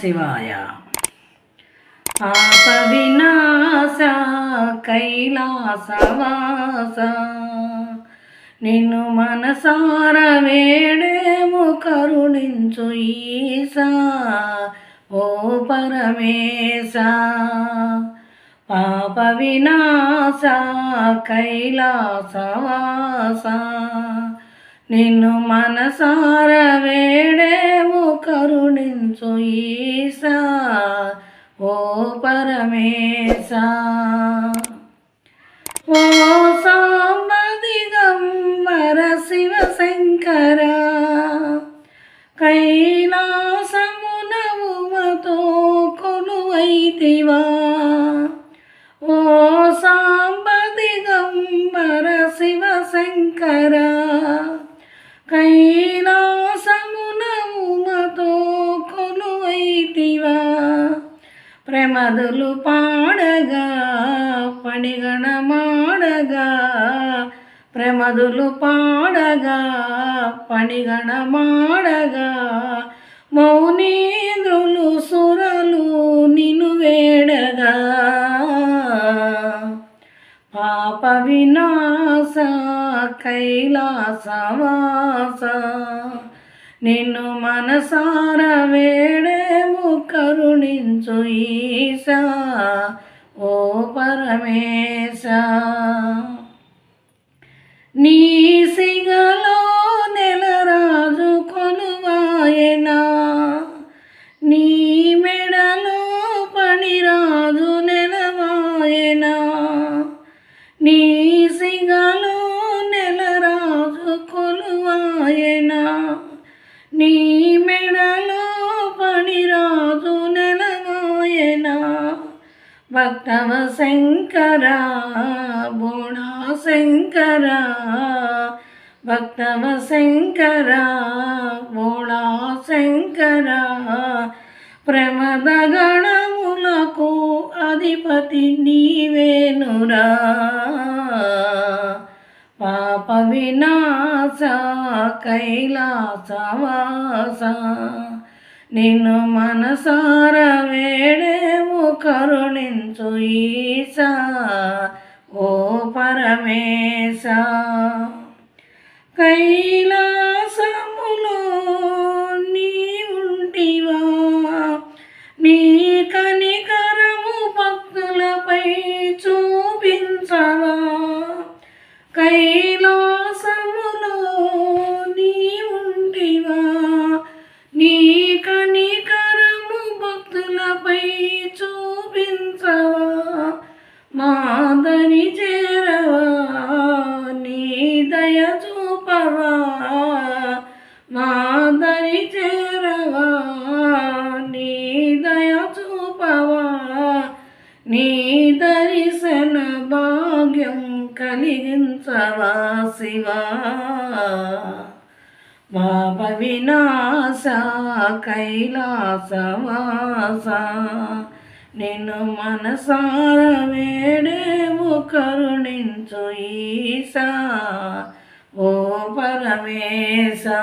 శివాయ. పాప వినాశ కైలాసవాస నిన్ను మనసార వేడేము కరుణించు ఈసా. ఓ పరమేశ పాప వినాశ కైలాసవాస నిన్ను మనసార వేడేము కరుణించు ఈసా ఓ పరమేశ. ఓ సాంబదిగంబర శివ శంకర కైలాసమునవుమతో కొలువైతివా. ఓ సాంబదిగంబర శివ శంకరా పాదులు పాడగా పణిగణమాడగా ప్రమదులు పాడగా పణిగణమాడగా మౌనేంద్రులు సురలు నిను వేడగా. పాప వినాశ కైలాసవాస. నిన్ను మనసార వేడేము కరుణించు ఈశా ఓ పరమేశ. నీ సింగ భక్తవ శంకర బోణా శంకర భక్తవ శంకర బోళా శంకర ప్రమద గణములకు అధిపతి నీవేనురా పాప వినాశ కైలాసవాస నిన్ను మనసారవే కరుణించు ఈశా ఓ పరమేశ. కైలాసములో నీ ఉంటివా నీ దయ చూపవా మాదరి చేరవా నీ దయ చూపవా నీ దర్శన భాగ్యం కలిగించవా శివా? పాప వినాశ కైలాసవాస నిన్ను మనసార వేడేము కరుణించు ఈశా. పరమేశా.